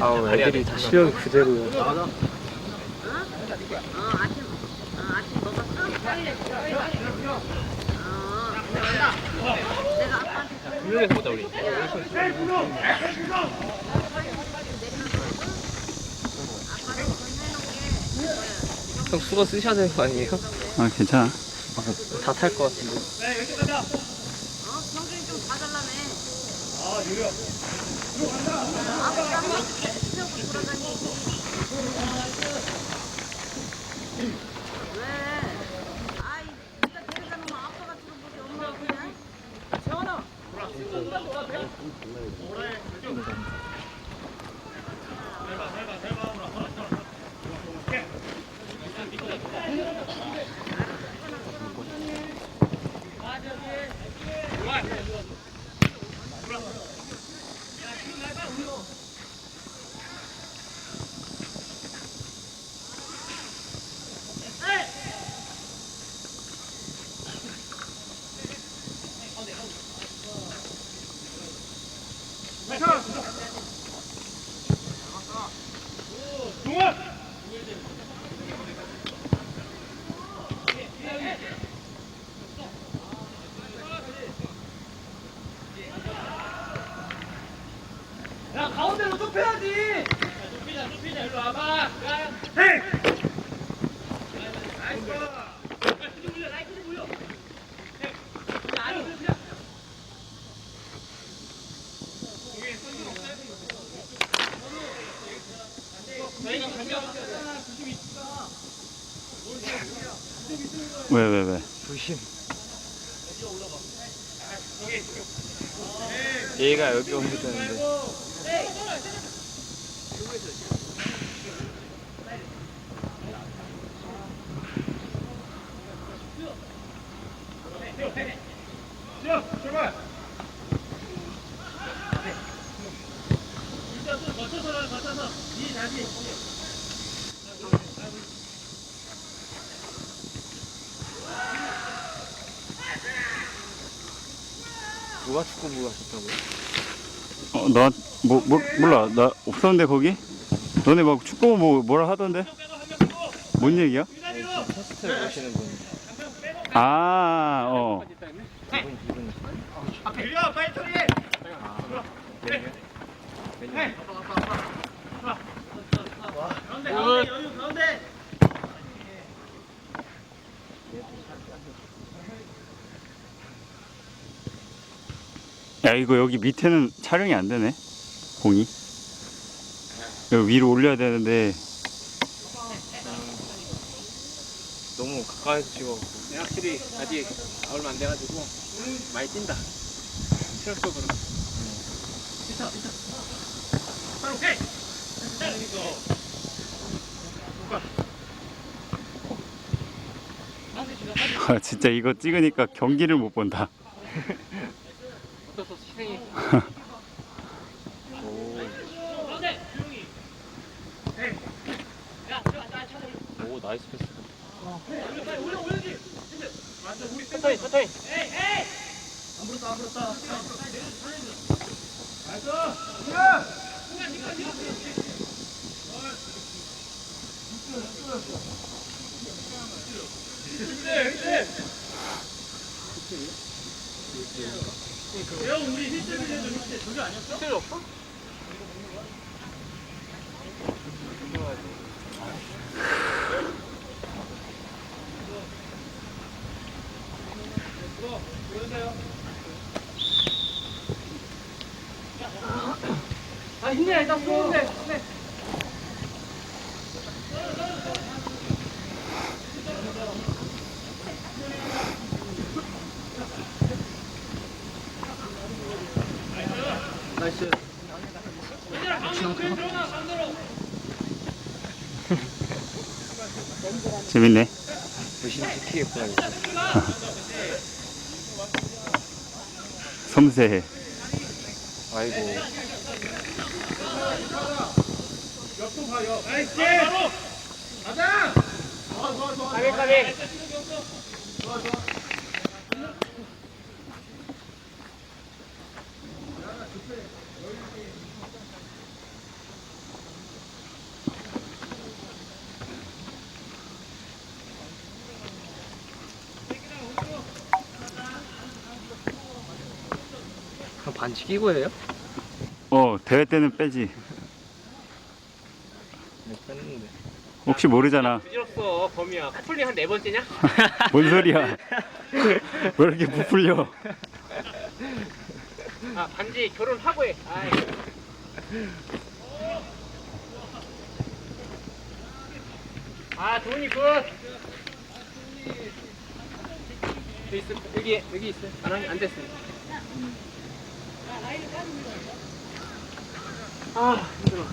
아우 애들이 다 실력이 그대로야. 어, 아침, 어, 아침 먹었어? 어, 내가 아빠한테 훈련해서 보자 우리. 형 수거 쓰셔야 되는 거 아니에요? 아 괜찮아 다 탈 것 같은데. 어, 평균이 좀 봐달라며. 아. 왜? 아이, 네가 데려다 놓으면 아빠가 들어보지 엄마가 그냥? 재원아. 왜 왜 왜, 조심. 얘가 여기 오면 되는데. 누가 축구부 가셨다고요? 어, 나, 뭐, 뭐, 몰라. 나 없었는데, 거기? 너네 막 축구 뭐, 뭐라 하던데? 뭔 얘기야? 아, 어. 이분 이분. 야, 이거 여기 밑에는 촬영이 안 되네. 공이. 여기 위로 올려야 되는데, 너무 가까이서 찍어갖고. 확실히 아직 얼마 안 돼가지고 많이 뛴다. 체력적으로. 아, 진짜 이거 찍으니까 경기를 못 본다. 어떠서 실 행이. 오. 오 나이스 패스. 천천히 천천히. 힐 없어? 나이스. 재밌네. 무심 지키겠구나. 이거. 섬세해. 아이고. 가비 가비. 반지 끼고 해요? 어 대회 때는 빼지. 네, 뺐는데. 혹시 모르잖아. 부질없어 범이야. 커플링 한 네 번째냐? 뭔 소리야? 왜 이렇게 부풀려? 아 반지 결혼하고 해. 아이. 아 도훈이 굿. 여기 있어 여기 여기 있어 안, 한- 안 됐어 아 힘들어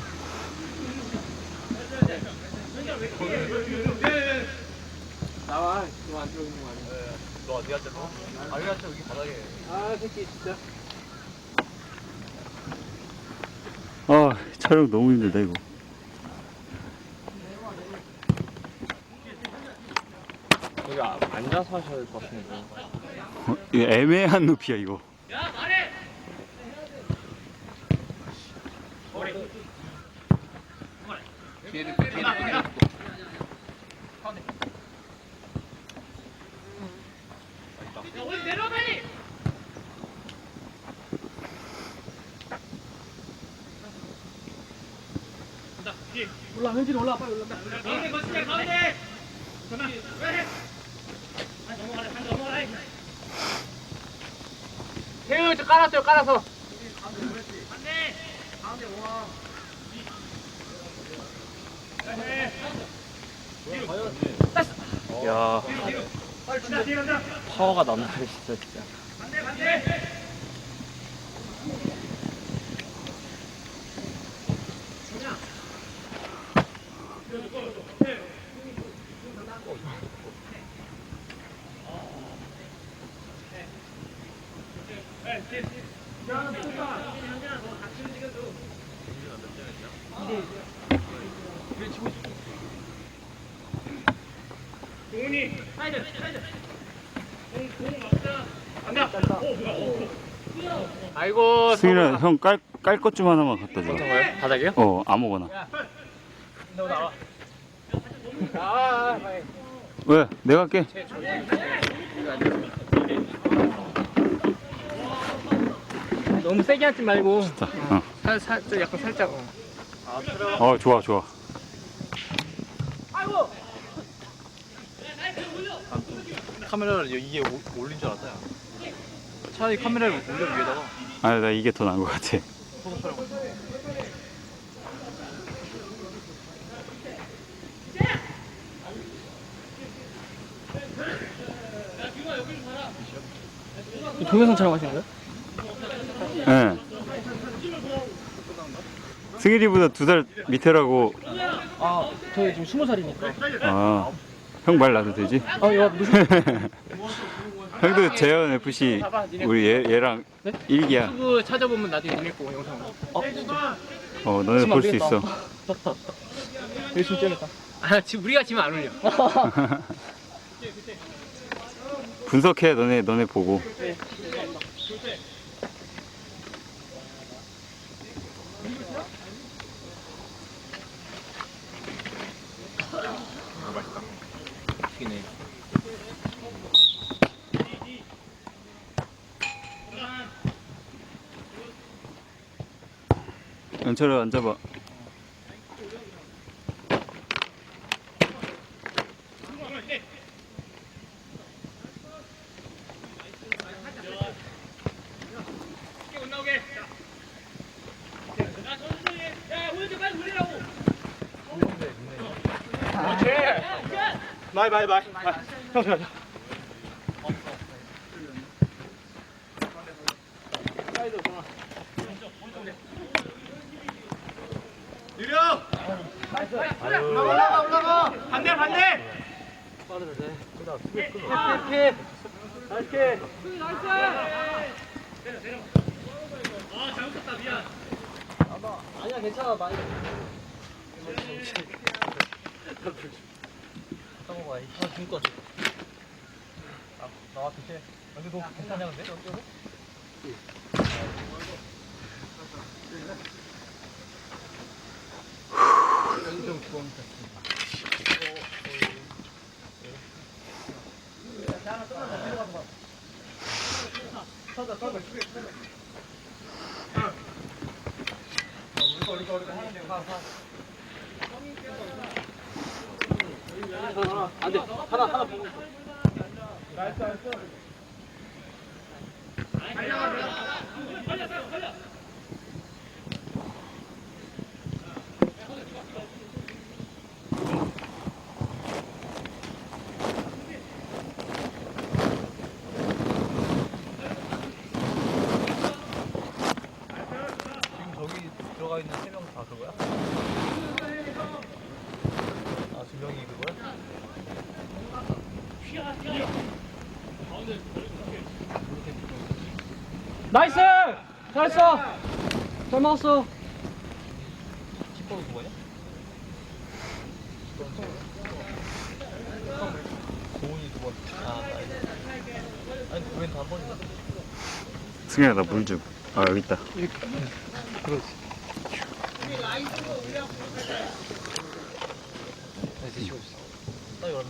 나와 너안 들어오는 거 아니야 너 어디 갔어? 아, 여기 갔어, 여기 바닥에. 아 새끼 진짜 아 촬영 너무 힘들다 이거 여기 아- 앉아서 하셔야 될 것 같은데. 어, 이거 애매한 높이야 이거 태우 저 깔았어요 깔아서 야 파워가 남다르 진짜 진짜. 아이고 승일아 형 깔 깔 것 좀 하나만 갖다 줘. 어떤 거요? 바닥이요? 어 아무거나. 아 빨리 왜? 내가 할게. 너무 세게 하지 말고 자, 어. 살, 살, 좀 약간 살짝 어. 어 좋아 좋아. 카메라를 이게 오- 올린 줄 알았어요. 차라리 카메라를 올려 위에다가. 아 나 이게 더 나은 것 같아. 동영상 촬영하시는 거예요? 예. 승일이보다 두 살 밑에라고. 아 저희 지금 스무 살이니까 아, 형 말 나도 되지? 아 이거 무슨 형도 재현 FC 우리 얘, 얘랑 네? 일기야. 유튜브 찾아보면 나중에 거 영상 어 어 너네 볼 수 있어. 열심히 찍겠다 아 지금 우리가 지금 안 올려 분석해 너네 너네 보고. 연철아 앉아봐. 마이, 마이, 마이. 형, 형, 형. 올라가 올라가 반대 반대 피, 피. 아니야 괜찮아 많이 잠깐만, 아, 것 같아. 아, 나와, 대체. 근데 너 괜찮냐, 근데? 안돼 하나 하나 나이스 나이스 달려 달려 달려 먹었어 키퍼도 그거냐? 고은이 두 번. 아, 나이스. 아니, 고은도 한 번이다. 승현아 나 물 좀. 아 여기 있다. 그렇지. 네, 드시고 있어. 나 이러면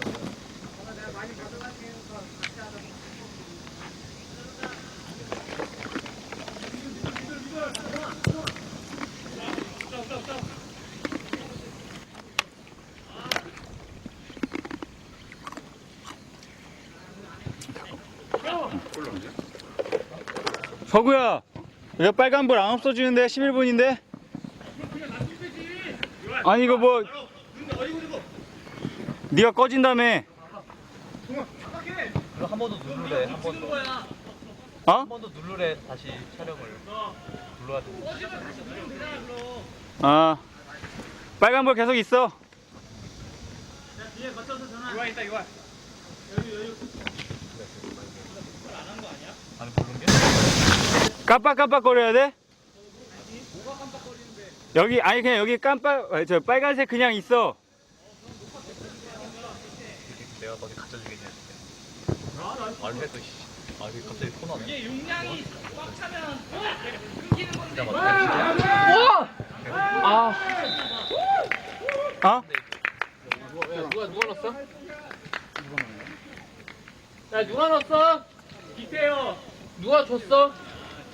서구야. 왜 빨간 불 안 없어지는데 11분인데? 아니 이거 뭐 네가 꺼진다며. 그럼 한번 더 누르래, 한 번 더. 어? 한 번 더 누르래, 다시 촬영을. 눌러야 돼. 아 빨간 불 계속 있어. 아니, 부른 게? 깜빡깜빡거려야 돼? 여기 아니 그냥 여기 깜빡 아, 저 빨간색 그냥 있어. 내가 너네 갖다 주겠냐, 진짜. 말을 해도, 씨. 아, 이게 갑자기 코너 네. 이게 용량이 꽉 차면 진짜 맞다. 아 어? 누가 누가 넣었어? 야 누가 넣었어? 기태요 누가 줬어?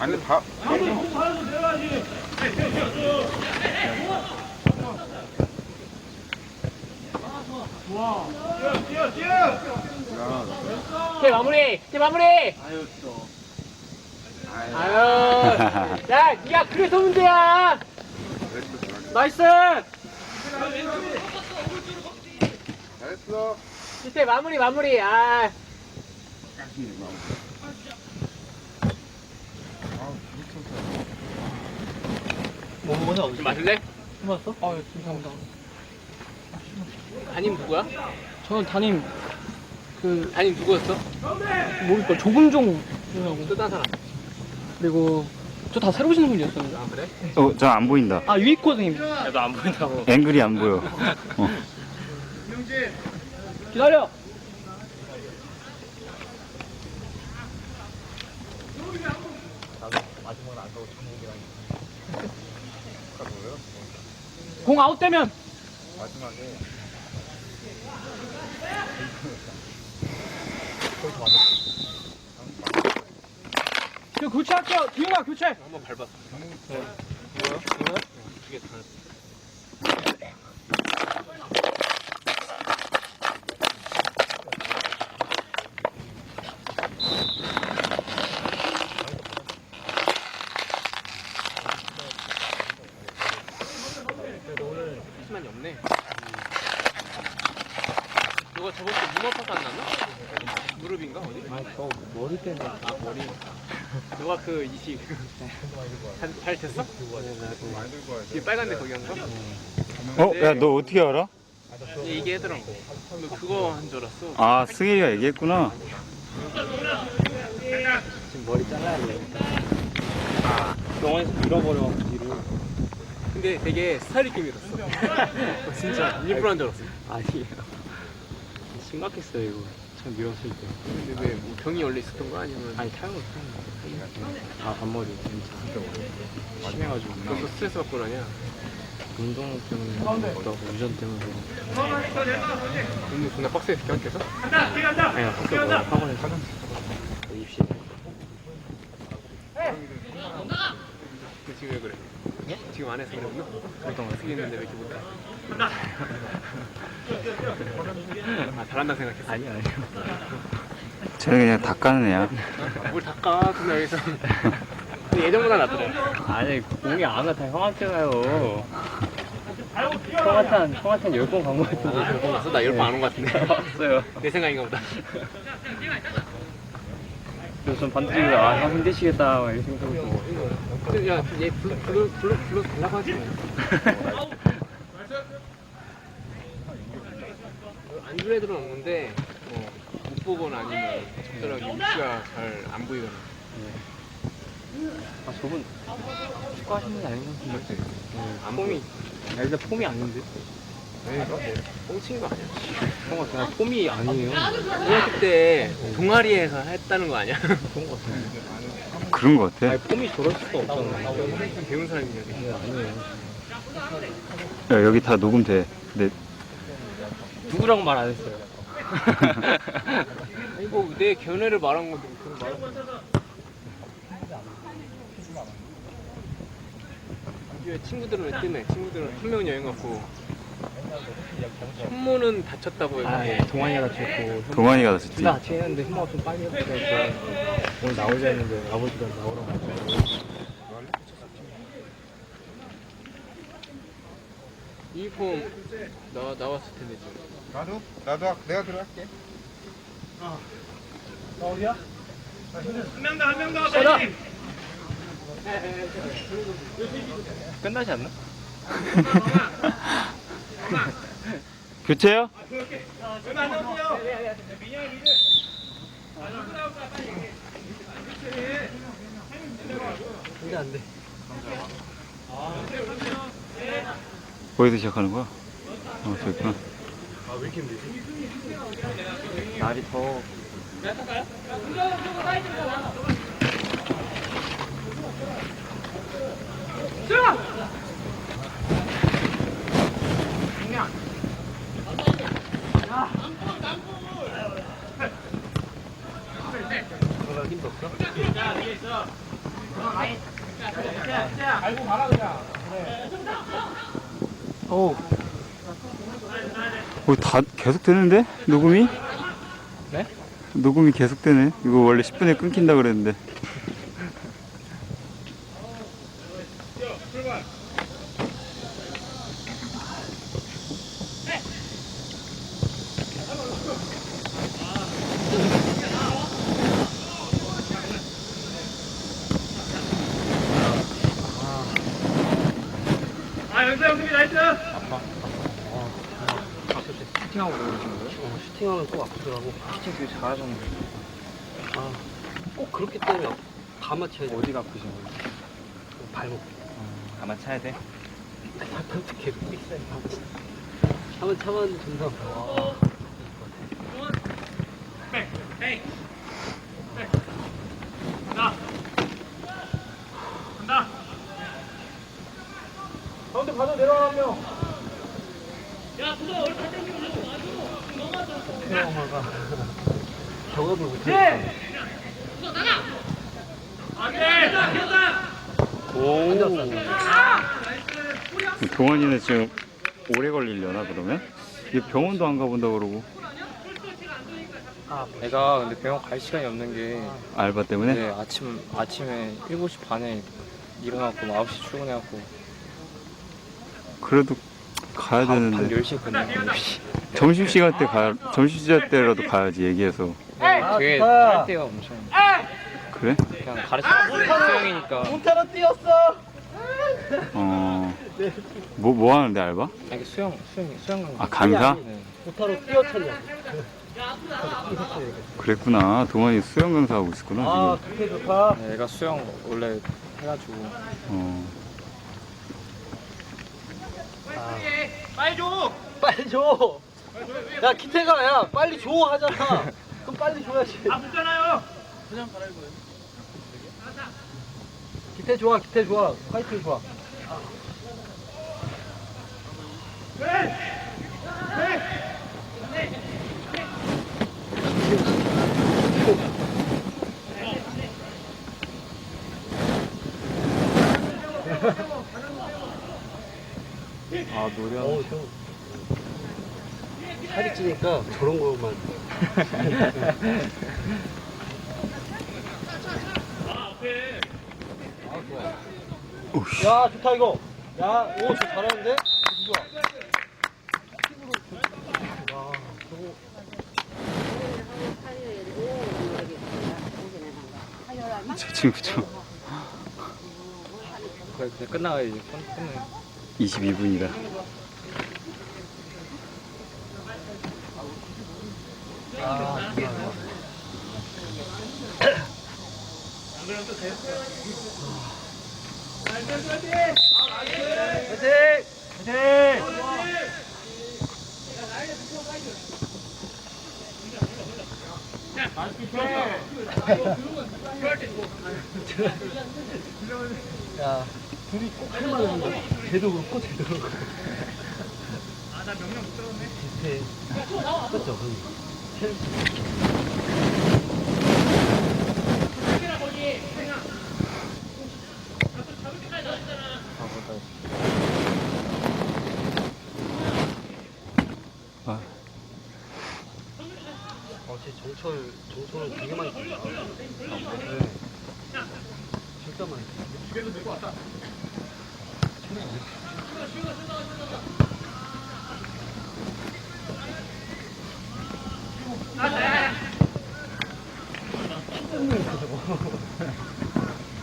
아니 밥. 오케이 마무리. 오케이 마무리. 아유 야 니가 그래서 문제야. 나이스. 잘했어. 기태 마무리 마무리. 아. 뭐, 뭐 냐, 어디 마실래? 맞았어? 아 감사합니다 담임 누구야? 저는 담임 그 담임 누구였어? 모르겠어 조금종 뜨단 사람 그리고 저 다 새로 오시는 분이었어요 아 그래? 어, 저 안 보인다. 아 유이코 선생님 야너 안 보인다고 앵글이 안 보여. 어. 기다려 나도 마지막은 안 가고 전국이랑. 공 아웃되면 마지막에 거기서. 저 교체할게요. 기훈아 교체. 한번 밟았어. 두개 다. 시간이 없네. 너가 저번 주 문어 파산 났나? 무릎인가 어디? 머리 때문에. 아 머리. 너가 그 이식 잘, 잘 됐어? 돼. 지금 빨간데 거기 한 거? 어? 야 너 어떻게 알아? 얘 얘기하더라고. 너 그거 한 줄 알았어. 아 승혜가 얘기했구나 병원에서 잃어버려 뒤를. 근데 되게 스타일 있게 밀었어. 어, 진짜 일부러 한 줄 알았어. 아니에요. 심각했어요 이거 처음 밀었을 때. 근데 왜뭐 병이 원래 있었던 거 아니면? 아니 타임을 타임. 아 앞머리 진짜 심해가지고 너또 스트레스 받고 그러냐? 운동 때문에 또 유전 때문에 운동 존나 빡세게 계속? 아니야 학교 뭐 학원에서 입시 너 지금 왜 그래? 지금 안 해서 그래 운동? 그랬던 거 쓰기 했는데 왜 이렇게 못해? 아 잘한다 생각했어. 아니 아니요. 쟤는 그냥 다 까는 애야 뭘 닦아 그냥 여기서. 근데 예전보다 낫더라. 아니 공이 안가 다 형한테 가요. 형한테 한 형한테 열번 간 거 같은데. 몇번 갔어? 나 열번 안 온 것 같은데. 없어요. 내 생각인가 보다. 그래서 전 반드시 아형 힘드시겠다 막 이렇게 생각하고. 근데 야, 얘 불러 불러 불러 불러 달라고 하지 뭐. 안줄 애들은 없는데 뭐, 못 보거나 아니면 적절하게 위치가 잘 안 보이거나. 아 저분 축구하시는 게 아닌 것 같은데. 안 폼이. 야, 일단 폼이 아닌데. 뻥치는 거 아니야? 형아 그냥 폼이 아니에요. 중학교 때 동아리에서 했다는 거 아니야? 그런 거 같은데. 그런 거 같아 아니 폼이 저럴 수가 없잖아. 배운 사람이냐? 네, 아니에요. 야 여기 다 녹음돼 근데 누구라고 말안 했어요. 아니 뭐 내 견해를 말한 건데 그런 말. 왜 친구들은 왜 뜨네? 친구들은 한 명은 여행 갔고 현모는 다쳤다고 아, 했는데 동환이가 다쳤고. 동환이가 다쳤지 둘다 같이 했는데 혐오가 좀 빨리 다쳐서 오늘 나오자 했는데 아버지가 나오라고. 유니폼 나 나왔을 텐데 지금. 나도 나도 학- 내가 들어갈게. 끝나지 않나? 교체요? 근데 안 돼. 거기서 시작하는 거야? 어 저기구나 날이 더. 어, 다 계속 되는데? 녹음이? 네? 녹음이 계속 되네. 이거 원래 10분에 끊긴다 그랬는데. 슈팅하고 그러신 거예요? 어, 슈팅하면 꼭 아프더라고. 슈팅 되게 잘하셨는데. 아, 꼭 그렇게 때문에 다 맞춰야지. 어디가 아프신 거예요? 발목. 다 맞춰야 돼? 발목 계속 삑사요. 한번 참았는데 존나. 경험을 못해. 동원이는 지금 오래 걸리려나 그러면? 이게 병원도 안 가본다 그러고 내가 근데 병원 갈 시간이 없는 게 알바 때문에? 네, 아침 아침에 7시 반에 일어나고 9시 출근해갖고 그래도 가야 밤, 밤 되는데 10시에 끝나요. 10시. 점심시간 때 가, 점심시간 때라도 가야지 얘기해서 네, 되게 할 때가 엄청 그래? 그냥 가르치는 수영이니까 어... 뭐, 뭐 하는데 알바? 아니 수영 수영 수영 강사. 아 강사? 네. 그랬구나 동원이 수영 강사 하고 있었구나 지금 네, 얘가 수영 원래 해가지고 어... 빨리 줘. 야 기태가 야 빨리 줘 하잖아. 그럼 빨리 줘야지. 아 묻잖아요. 그냥 갈아입어요. 기태 좋아 기태 좋아 파이팅 좋아. 아. 어, 살이 찌니까 저런 거만. 오씨 야 좋다 이거. 야, 오, 저 잘하는데? 누구야? 야, 저거. 저 친구 저 거의 그냥 끝나가 이제 끝 끝내. 22분이다 야, 둘이 꼭 할만한데. 걔도 그렇고, 쟤도 그렇고. 아, 나 명령 못 들었네. 비슷해. 그렇죠, 아, 정철, 정철은 되게 많이 뛴다. 네. 진짜 많이 뛴다.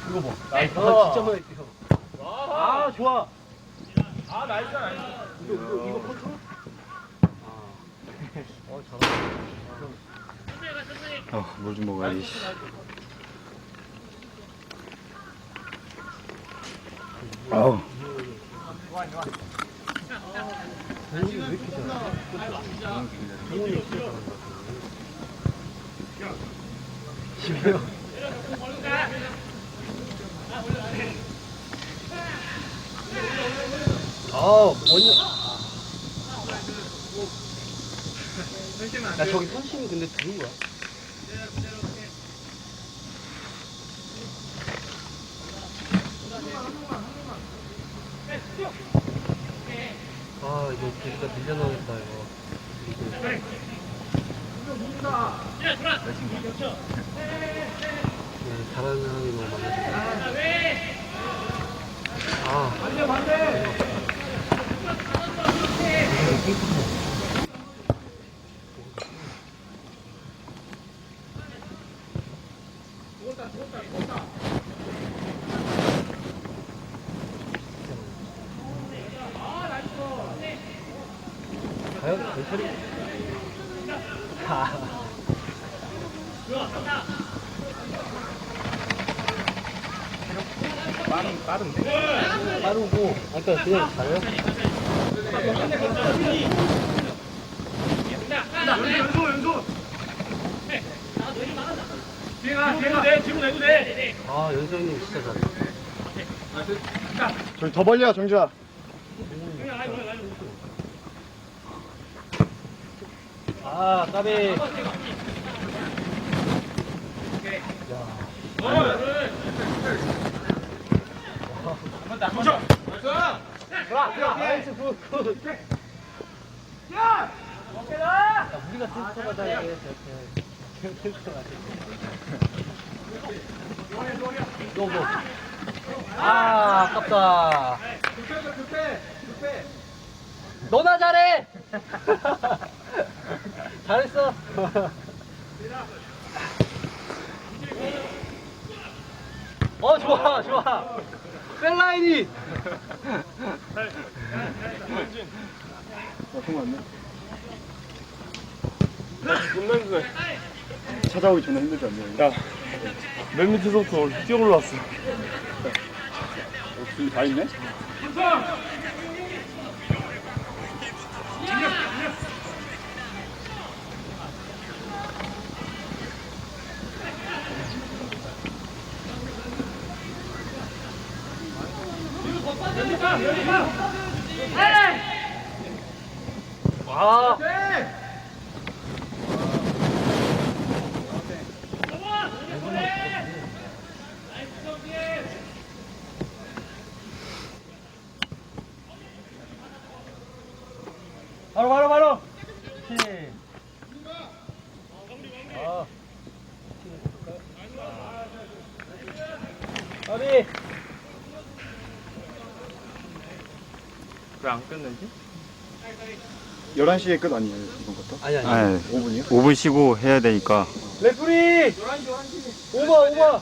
이거 봐. 아, 진짜 많이 뛰어. 아, 좋아. 아, 나이스, 나이스. 이거, 이거, 이거 컨트롤? 어, 잘한다. 어, 물 좀 먹어야지 씨. 아우. 아. 야, 저기 선심이 근데 누군 거야? 아, 이거 진짜 밀려나겠다, 이거. 네, 잘하는 사람이 너무 많아서. 아, 과 빠르고, 아까 그냥 잘해요? 아, 연수형님 진짜 잘해. 저기 더 벌려 정주야 아, 까비. 야. 아, 아깝다. 너나 잘해! 잘했어. 어, 좋아, 좋아. 셀라인이! 찾아오기 존나 힘들지 않냐? 야, 맨 밑에서부터 뛰어 올라왔어. 줄이 다 있네? 와. 바로 바로 바로. 시. 아. 어디? 왜안 끝내지? 11시에 끝 아니에요, 이번 것도? 아니 아니 아니, 5분이요? 5분 쉬고 해야 되니까. 레프리! 오바 오바!